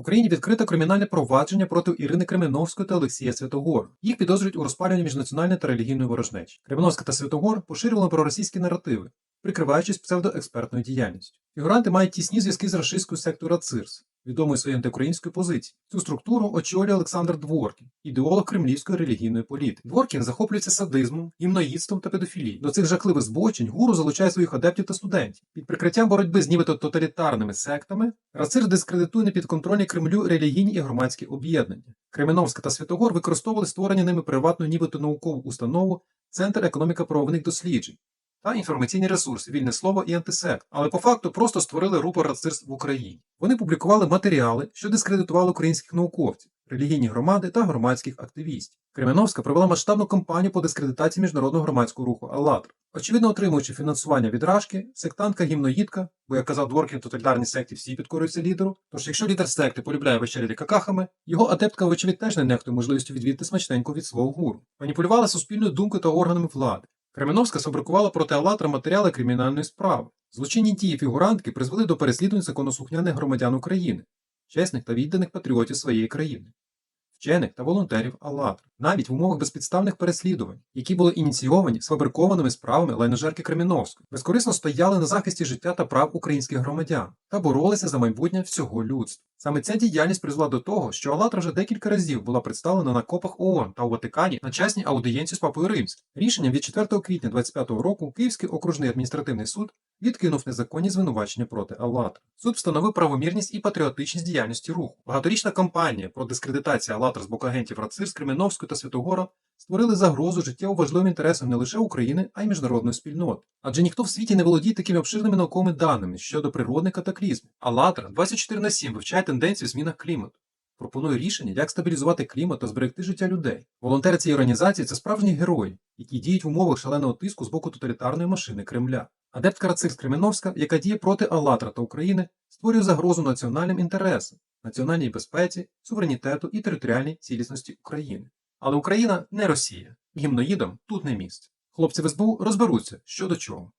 Україні відкрито кримінальне провадження проти Ірини Кременовської та Олексія Святогор. Їх підозрюють у розпалюванні міжнаціональної та релігійної ворожнечі. Кременовська та Святогор поширювали проросійські наративи, прикриваючись псевдоекспертною діяльністю. Фігуранти мають тісні зв'язки з рашистською сектора РАЦИРС, відомою своєю антиукраїнською позицією. Цю структуру очолює Олександр Дворкін, ідеолог кремлівської релігійної політики. Дворкін захоплюється садизмом, гімноїдством та педофілією. До цих жахливих збочень гуру залучає своїх адептів та студентів. Під прикриттям боротьби з нібито тоталітарними сектами РАЦИРС дискредитує непідконтрольні Кремлю релігійні і громадські об'єднання. Кременовська та Святогор використовували створені ними приватну нібито наукову установу Центр економіка правових досліджень та інформаційні ресурси, вільне слово і антисект, але по факту просто створили рупор рацирств в Україні. Вони публікували матеріали, що дискредитували українських науковців, релігійні громади та громадських активістів. Кременовська провела масштабну кампанію по дискредитації міжнародного громадського руху «АЛЛАТРА». Очевидно, отримуючи фінансування від Рашки, сектантка гімноїдка, бо як казав Дворкін, в тоталітарній секті всі підкорюються лідеру. Тож, якщо лідер секти полюбляє вечеряти какахами, його адептка, вочевидь, теж не нехтує можливістю відвідати смачненько від свого гуру. Маніпулювала суспільною думкою та органами влади. Кременовська сфабрикувала проти «АЛЛАТРА» матеріали кримінальної справи. Злочинні дії фігурантки призвели до переслідувань законослухняних громадян України, чесних та відданих патріотів своєї країни, вчених та волонтерів «АЛЛАТРА», навіть в умовах безпідставних переслідувань, які були ініційовані сфабрикованими справами лайножерки Креміновської, безкорисно стояли на захисті життя та прав українських громадян та боролися за майбутнє всього людства. Саме ця діяльність призвела до того, що «АЛЛАТРА» вже декілька разів була представлена на копах ООН та у Ватикані на чесній аудієнці з Папою Римським. Рішенням від 4 квітня 2025 року Київський окружний адміністративний суд відкинув незаконні звинувачення проти «АЛЛАТРА». Суд встановив правомірність і патріотичність діяльності руху. Багаторічна кампанія про дискредитацію «АЛЛАТРА» з боку агентів РАЦИР, Кременовської та Святогора створили загрозу життєво важливим інтересам не лише України, а й міжнародної спільноти. Адже ніхто в світі не володіє такими обширними науковими даними щодо природних катаклізмів. «АЛЛАТРА» 24 на 7 вивчає тенденції в змінах клімату. Пропонує рішення, як стабілізувати клімат та зберегти життя людей. Волонтери цієї організації це справжні герої, які діють в умовах шаленого тиску з боку тоталітарної машини Кремля. Адептка Рацир Кременовська, яка діє проти «АЛЛАТРА» та України, створює загрозу національним інтересам, національній безпеці, суверенітету і територіальній цілісності України. Але Україна не Росія. Гімноїдам тут не місце. Хлопці в СБУ розберуться, що до чого.